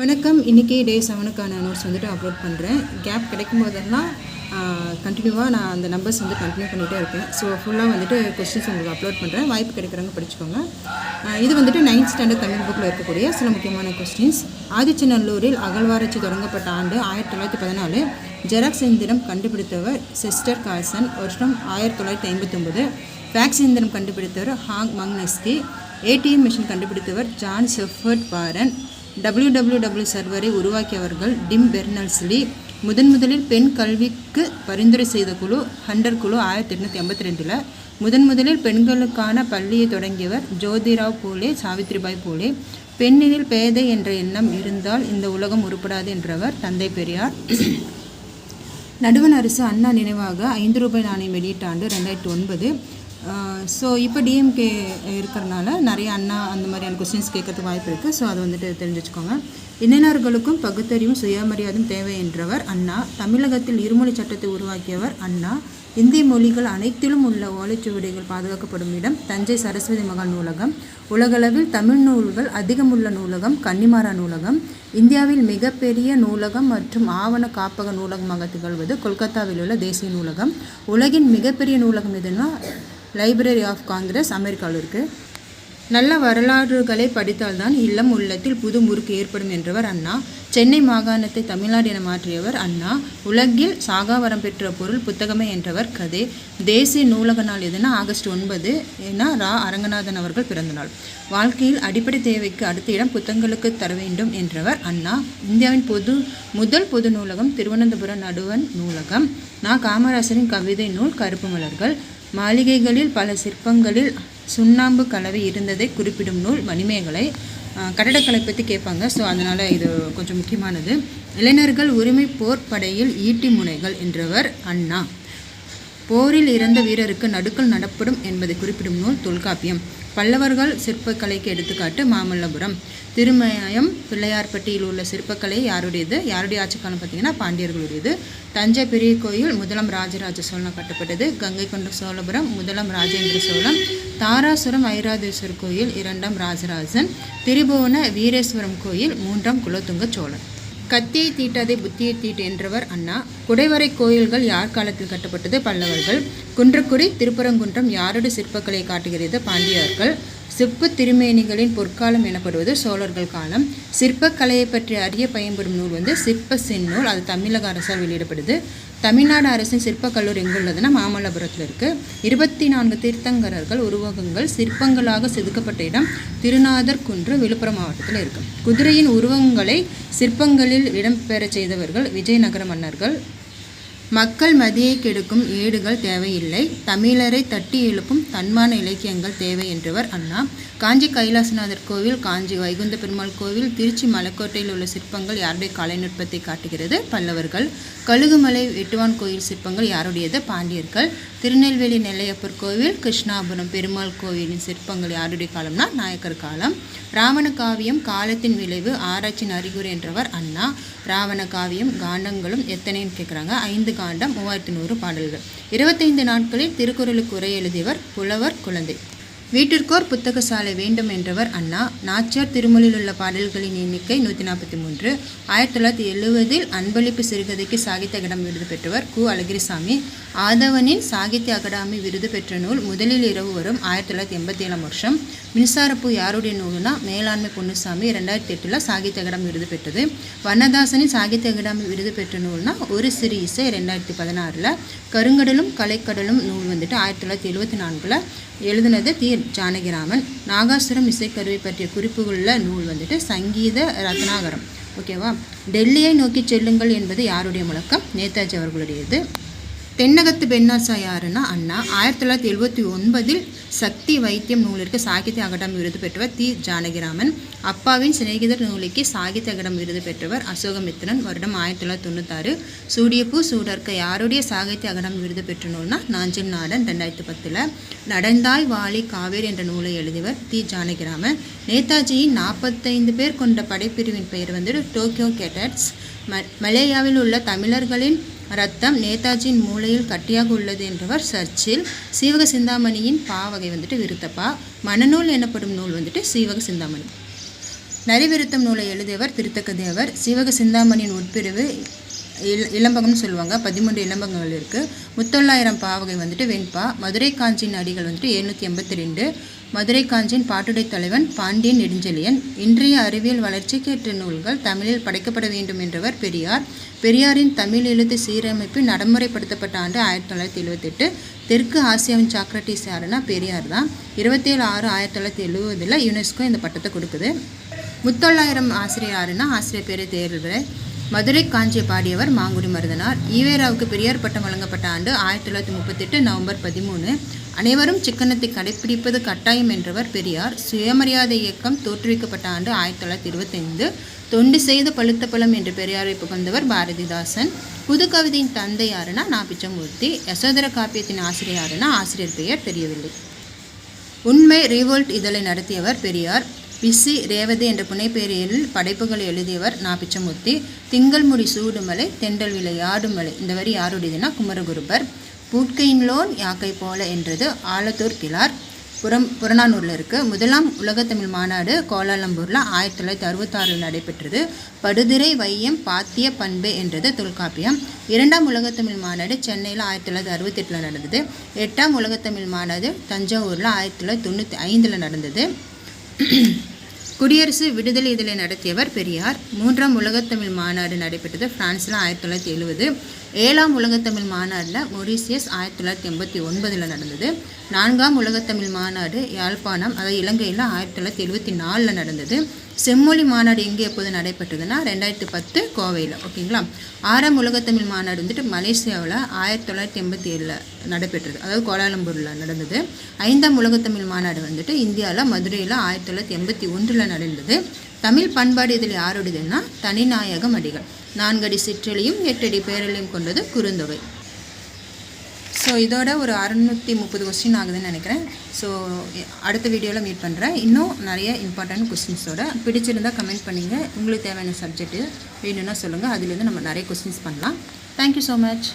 வணக்கம். இன்றைக்கி டே செவனுக்கான நோட்ஸ் வந்துட்டு அப்லோட் பண்ணுறேன் கேப் கிடைக்கும் போதெல்லாம் கண்டினியூவாக நான் அந்த நம்பர்ஸ் வந்து கண்டினியூ பண்ணிகிட்டே இருக்கேன். ஸோ ஃபுல்லாக வந்துட்டு கொஸ்டின்ஸ் உங்களுக்கு அப்லோட் பண்ணுறேன் வாய்ப்பு கிடைக்கிறவங்க படிச்சுக்கோங்க. இது வந்துட்டு நைன்த் ஸ்டாண்டர்ட் தமிழ் புக்கில் இருக்கக்கூடிய சில முக்கியமான கொஸ்டின்ஸ் ஆதிச்சநல்லூரில் அகழ்வாராய்ச்சி தொடங்கப்பட்ட ஆண்டு ஆயிரத்தி தொள்ளாயிரத்தி பதினாலு. ஜெராக்ஸ் எந்திரம் கண்டுபிடித்தவர் சிஸ்டர் கால்சன். வருஷம் ஆயிரத்தி தொள்ளாயிரத்தி ஐம்பத்தொம்பது ஃபேக்ஸ் எந்திரம் கண்டுபிடித்தவர் ஹாங் மங்னெஸ்கி. ஏடிஎம் மிஷின் கண்டுபிடித்தவர் ஜான் செஃபர்ட் பாரன் டபிள்யூ சர்வரை உருவாக்கியவர்கள் டிம் பெர்னல்ஸ்லி முதன் முதலில் பெண் கல்விக்கு பரிந்துரை செய்த குழு ஹண்டர் குழு ஆயிரத்தி எட்நூற்றி ஐம்பத்தி ரெண்டில். முதன் முதலில் பெண்களுக்கான பள்ளியை தொடங்கியவர் ஜோதிராவ் பூலே சாவித்ரிபாய் பூலே. பெண்ணினில் பேதை என்ற எண்ணம் இருந்தால் இந்த உலகம் உருப்படாது என்றவர் தந்தை பெரியார். நடுவண் அரசு அண்ணா நினைவாக ஐந்து ரூபாய் நாணயம் வெளியிட்ட ஆண்டு ரெண்டாயிரத்தி ஒன்பது. ஸோ இப்போ டிஎம்கே இருக்கிறனால நிறைய அண்ணா அந்த மாதிரியான கொஸ்டின்ஸ் கேட்கறதுக்கு வாய்ப்பு இருக்குது ஸோ அதை வந்துட்டு தெரிஞ்சு வச்சுக்கோங்க இளைஞர்களுக்கும் பகுத்தறிவும் சுயமரியாதையும் தேவை என்றவர் அண்ணா. தமிழகத்தில் இருமொழி சட்டத்தை உருவாக்கியவர் அண்ணா. இந்திய மொழிகள் அனைத்திலும் உள்ள ஓலைச்சுவடிகள் பாதுகாக்கப்படும் இடம் தஞ்சை சரஸ்வதி மகால் நூலகம். உலகளவில் தமிழ் நூல்கள் அதிகமுள்ள நூலகம் கன்னிமாரா நூலகம். இந்தியாவில் மிகப்பெரிய நூலகம் மற்றும் ஆவண காப்பக நூலகமாக திகழ்வது கொல்கத்தாவில் உள்ள தேசிய நூலகம். உலகின் மிகப்பெரிய நூலகம் எதுனா லைப்ரரி ஆஃப் காங்கிரஸ் அமெரிக்காவில் இருக்குது நல்ல வரலாறுகளை படித்தால்தான் இல்லம் உள்ளத்தில் புது முறுக்கு ஏற்படும் என்றவர் அண்ணா. சென்னை மாகாணத்தை தமிழ்நாடு என மாற்றியவர் அண்ணா. உலகில் சாகாவரம் பெற்ற பொருள் புத்தகமே என்றவர் கதை. தேசிய நூலக நாள் எதுனா ஆகஸ்ட் ஒன்பது என ரா. அரங்கநாதன் அவர்கள் பிறந்த நாள் வாழ்க்கையில் அடிப்படை தேவைக்கு அடுத்த இடம் புத்தகங்களுக்கு தர வேண்டும் என்றவர் அண்ணா. இந்தியாவின் பொது முதல் பொது நூலகம் திருவனந்தபுரம் நடுவன் நூலகம். நான் காமராசரின் கவிதை நூல் கருப்பு மலர்கள். மாளிகைகளில் பல சிற்பங்களில் சுண்ணாம்பு கலவை இருந்ததை குறிப்பிடும் நூல் மணிமேகலை கட்டடக்கலை பற்றி கேட்பாங்க. ஸோ அதனால் இது கொஞ்சம் முக்கியமானது. இளைஞர்கள் உரிமை போர் படையில் ஈட்டி முனைகள் என்றவர் அண்ணா. போரில் இறந்த வீரருக்கு நடுக்கல் நடப்படும் என்பதை குறிப்பிடும் நூல் தொல்காப்பியம். பல்லவர்கள் சிற்பக்கலைக்கு எடுத்துக்காட்டு மாமல்லபுரம். திருமயம் பிள்ளையார்பட்டியில் உள்ள சிற்பக்கலை யாருடையது? யாருடைய ஆட்சி காலம் பார்த்தீங்கன்னா பாண்டியர்களுடையது. தஞ்சை பெரிய கோயில் முதலாம் ராஜராஜ சோழன் கட்டப்பட்டது. கங்கை கொண்ட சோழபுரம் முதலாம் ராஜேந்திர சோழன். தாராசுரம் ஐராதேஸ்வரர் கோயில் இரண்டாம் ராஜராஜன். திரிபுவன வீரேஸ்வரம் கோயில் மூன்றாம் குலோத்துங்க சோழன். கத்தியை தீட்டாதே புத்தியை தீட்டு என்றவர் அண்ணா. குடைவரை கோயில்கள் யார் காலத்தில் கட்டப்பட்டது? பல்லவர்கள். குன்றக்குடி திருப்பரங்குன்றம் யாருடைய சிற்பக்கலை காட்டுகிறது? பாண்டியர்கள். சிற்ப திருமேனிகளின் பொற்காலம் எனப்படுவது சோழர்கள் காலம். சிற்பக்கலையை பற்றி அறிய பயன்படும் நூல் வந்து சிற்ப செந்நூல். அது தமிழக அரசால் வெளியிடப்படுது. தமிழ்நாடு அரசின் சிற்பக்கல்லூரி எங்குள்ளதுன்னா மாமல்லபுரத்தில் இருக்குது இருபத்தி நான்கு தீர்த்தங்கரர்கள் உருவகங்கள் சிற்பங்களாக செதுக்கப்பட்ட இடம் திருநாதர் குன்று விழுப்புரம் மாவட்டத்தில் இருக்குது குதிரையின் உருவங்களை சிற்பங்களில் இடம்பெறச் செய்தவர்கள் விஜயநகர மன்னர்கள். மக்கள் மதியை கெடுக்கும் ஏடுகள் தேவையில்லை. தமிழரை தட்டி எழுப்பும் தன்மான இலக்கியங்கள் தேவை என்றவர் அண்ணா. காஞ்சி கைலாசநாதர் கோவில் காஞ்சி வைகுந்த பெருமாள் கோவில் திருச்சி மலைக்கோட்டையில் உள்ள சிற்பங்கள் யாருடைய கலைநுட்பத்தை காட்டுகிறது? பல்லவர்கள். கழுகுமலை வெட்டுவான் கோயில் சிற்பங்கள் யாருடையது? பாண்டியர்கள். திருநெல்வேலி நெல்லையப்பர் கோவில் கிருஷ்ணாபுரம் பெருமாள் கோவிலின் சிற்பங்கள் யாருடைய காலம்னா? நாயக்கர் காலம். ராவண காவியம் காலத்தின் விளைவு ஆராய்ச்சியின் அறிகுறி என்றவர் அண்ணா. ராவண காவியம் காண்டங்களும் எத்தனைன்னு கேட்குறாங்க ஐந்து காண்டம் மூவாயிரத்தி நூறு பாடல்கள். இருபத்தைந்து நாட்களில் திருக்குறளுக்கு உரை எழுதியவர் புலவர் குழந்தை. வீட்டிற்கோர் புத்தக சாலை வேண்டும் என்றவர் அண்ணா நாச்சியார் திருமொழியில் உள்ள பாடல்களின் எண்ணிக்கை நூற்றி நாற்பத்தி மூன்று. ஆயிரத்தி தொள்ளாயிரத்தி எழுவதில் அன்பளிப்பு சிறுகதைக்கு சாகித்ய அகாடமி விருது பெற்றவர் கு. அழகிரிசாமி. ஆதவனின் சாகித்ய அகாடமி விருது பெற்ற நூல் முதலில் இரவு வரும் ஆயிரத்தி தொள்ளாயிரத்தி எண்பத்தி ஏழாம் வருஷம் மின்சாரப்பூ யாருடைய நூலுனா மேலாண்மை பொன்னுசாமி ரெண்டாயிரத்தி எட்டில் சாகித்ய அகாடமி விருது பெற்றது. வண்ணதாசனின் சாகித்ய அகாடமி விருது பெற்ற நூல்னா ஒரு சிறு இசை ரெண்டாயிரத்தி பதினாறில். கருங்கடலும் கலைக்கடலும் நூல் வந்துட்டு ஆயிரத்தி தொள்ளாயிரத்தி எழுபத்தி நான்கில் எழுதினது தீர் ஜானகிராமன் நாகாசுரம் இசைக்கருவி பற்றிய குறிப்புகளுள்ள நூல் வந்துட்டு சங்கீத ரத்னாகரம். ஓகேவா? டெல்லியை நோக்கி செல்லுங்கள் என்பது யாருடைய முழக்கம்? நேதாஜி அவர்களுடையது. தென்னகத்து பெண்ணாசா யாருன்னா அண்ணா. ஆயிரத்தி தொள்ளாயிரத்தி எழுபத்தி ஒன்பதில் சக்தி வைத்தியம் நூலிற்கு சாகித்ய அகாடமி விருது பெற்றவர் தி. ஜானகிராமன். அப்பாவின் சிநேகிதர் நூலுக்கு சாகித்ய அகாடமி விருது பெற்றவர் அசோகமித்ரன் வருடம் ஆயிரத்தி தொள்ளாயிரத்தி தொண்ணூத்தாறு. சூடியப்பூ சூடர்க்க யாருடைய சாகித்ய அகாடமி விருது பெற்ற நூல்னா நாஞ்சில் நாடன் ரெண்டாயிரத்தி பத்தில். நடந்தாய் வாலி காவேரி என்ற நூலை எழுதியவர் தி. ஜானகிராமன். நேதாஜியின் நாற்பத்தைந்து பேர் கொண்ட படைப்பிரிவின் பெயர் வந்து டோக்கியோ கேட்டட்ஸ் ம மலேயாவில் உள்ள தமிழர்களின் ரத்தம் நேதாஜியின் மூளையில் கட்டியாக உள்ளது என்றவர் சர்ச்சில் சீவக சிந்தாமணியின் பாவகை வந்துட்டு விருத்தப்பா. மனநூல் எனப்படும் நூல் வந்துட்டு சீவக சிந்தாமணி. நரிவிருத்தம் நூலை எழுதியவர் திருத்தக்க தேவர். சிவக சிந்தாமணியின் உட்பிரிவு இல் இளம்பகம்னு சொல்லுவாங்க. பதிமூன்று இளம்பகங்கள் இருக்குது முத்தொள்ளாயிரம் பாவகை வந்துட்டு வெண்பா. மதுரை காஞ்சியின் அடிகள் வந்துட்டு எழுநூற்றி எண்பத்தி ரெண்டு. மதுரை காஞ்சியின் பாட்டுடை தலைவன் பாண்டியன் நெடுஞ்செழியன் இன்றைய அறிவியல் வளர்ச்சிக்கேற்ற நூல்கள் தமிழில் படைக்கப்பட வேண்டும் என்றவர் பெரியார். பெரியாரின் தமிழ் எழுத்து சீரமைப்பு நடைமுறைப்படுத்தப்பட்ட ஆண்டு ஆயிரத்தி தொள்ளாயிரத்தி எழுவத்தெட்டு. தெற்கு ஆசியாவின் சாக்ரட்டிஸ் யாருன்னா பெரியார் தான். இருபத்தேழு ஆறு ஆயிரத்தி தொள்ளாயிரத்தி எழுபதில் யுனெஸ்கோ இந்த பட்டத்தை கொடுக்குது. முத்தொள்ளாயிரம் ஆசிரியர் யாருன்னா ஆசிரியர் பேரை தேர்வு. மதுரை காஞ்சியை பாடியவர் மாங்குடி மருதனார். ஈவேராவுக்கு பெரியார் பட்டம் வழங்கப்பட்ட ஆண்டு ஆயிரத்தி தொள்ளாயிரத்தி முப்பத்தெட்டு நவம்பர் பதிமூணு. அனைவரும் சிக்கனத்தை கடைப்பிடிப்பது கட்டாயம் என்றவர் பெரியார். சுயமரியாதை இயக்கம் தோற்றுவிக்கப்பட்ட ஆண்டு ஆயிரத்தி தொள்ளாயிரத்தி இருபத்தைந்து. தொண்டு செய்த பழுத்த பழம் என்று பெரியாரை புகழ்ந்தவர் பாரதிதாசன். புது கவிதையின் தந்தை யாருன்னா நான் பிச்சமூர்த்தி. யசோதர காப்பியத்தின் ஆசிரியர் யாருன்னா ஆசிரியர் பெயர் தெரியவில்லை. உண்மை ரிவோல்ட் இதழை நடத்தியவர் பெரியார். பிசி ரேவதி என்ற புனைப்பெயரில் படைப்புகளை எழுதியவர் நா. பிச்சமூர்த்தி. திங்கள் முடி சூடுமலை தெண்டல் விலை ஆடுமலை இந்த வரி யாருடையதுன்னா குமரகுருபர். பூட்கையின் லோன் யாக்கை போல என்றது ஆலத்தூர் கிளார் புறம் புறநானூரில் இருக்குது முதலாம் உலகத்தமிழ் மாநாடு கோலாலம்பூரில் ஆயிரத்தி தொள்ளாயிரத்தி அறுபத்தாறில் நடைபெற்றது. படுதிரை வையம் பாத்திய பண்பு என்றது தொல்காப்பியம். இரண்டாம் உலகத்தமிழ் மாநாடு சென்னையில் ஆயிரத்தி தொள்ளாயிரத்தி அறுபத்தெட்டில் நடந்தது. எட்டாம் உலகத்தமிழ் மாநாடு தஞ்சாவூரில் ஆயிரத்தி தொள்ளாயிரத்தி தொண்ணூற்றி ஐந்தில் நடந்தது. குடியரசு விடுதலை இதழை நடத்தியவர் பெரியார். மூன்றாம் உலகத்தமிழ் மாநாடு நடைபெற்றது பிரான்ஸில் ஆயிரத்தி தொள்ளாயிரத்தி எழுபது. ஏழாம் உலகத்தமிழ் மாநாட்டில் மொரீசியஸ் ஆயிரத்தி தொள்ளாயிரத்தி எண்பத்தி ஒன்பதில் நடந்தது. நான்காம் உலகத்தமிழ் மாநாடு யாழ்ப்பாணம் அதாவது இலங்கையில் ஆயிரத்தி தொள்ளாயிரத்தி எழுபத்தி நாலில் நடந்தது. செம்மொழி மாநாடு எங்கே எப்போது நடைபெற்றதுன்னா ரெண்டாயிரத்தி பத்து கோவையில் ஓகேங்களா? ஆறாம் உலகத்தமிழ் மாநாடு வந்துட்டு மலேசியாவில் ஆயிரத்தி தொள்ளாயிரத்தி எண்பத்தி ஏழில் நடைபெற்றது. அதாவது கோலாலம்பூரில் நடந்தது. ஐந்தாம் உலகத்தமிழ் மாநாடு வந்துட்டு இந்தியாவில் மதுரையில் ஆயிரத்தி தொள்ளாயிரத்தி எண்பத்தி ஒன்றில் நடந்தது. தமிழ் பண்பாடு இதில் யாருடையதுன்னா தனிநாயகம் அடிகள் நான்கடி சிற்றலியும் எட்டடி பேரலையும் கொண்டது குறுந்தொகை. ஸோ இதோட ஒரு அறுநூற்றி முப்பது கொஸ்டின் ஆகுதுன்னு நினைக்கிறேன். ஸோ அடுத்த வீடியோவில் மீட் பண்ணுறேன் இன்னும் நிறைய இம்பார்ட்டன்ட் கொஸ்டின்ஸோட பிடிச்சிருந்தால் கமெண்ட் பண்ணுங்கள் உங்களுக்கு தேவையான சப்ஜெக்ட்டு வேணும்னா சொல்லுங்கள் அதுலேருந்து நம்ம நிறைய கொஸ்டின்ஸ் பண்ணலாம். Thank you so much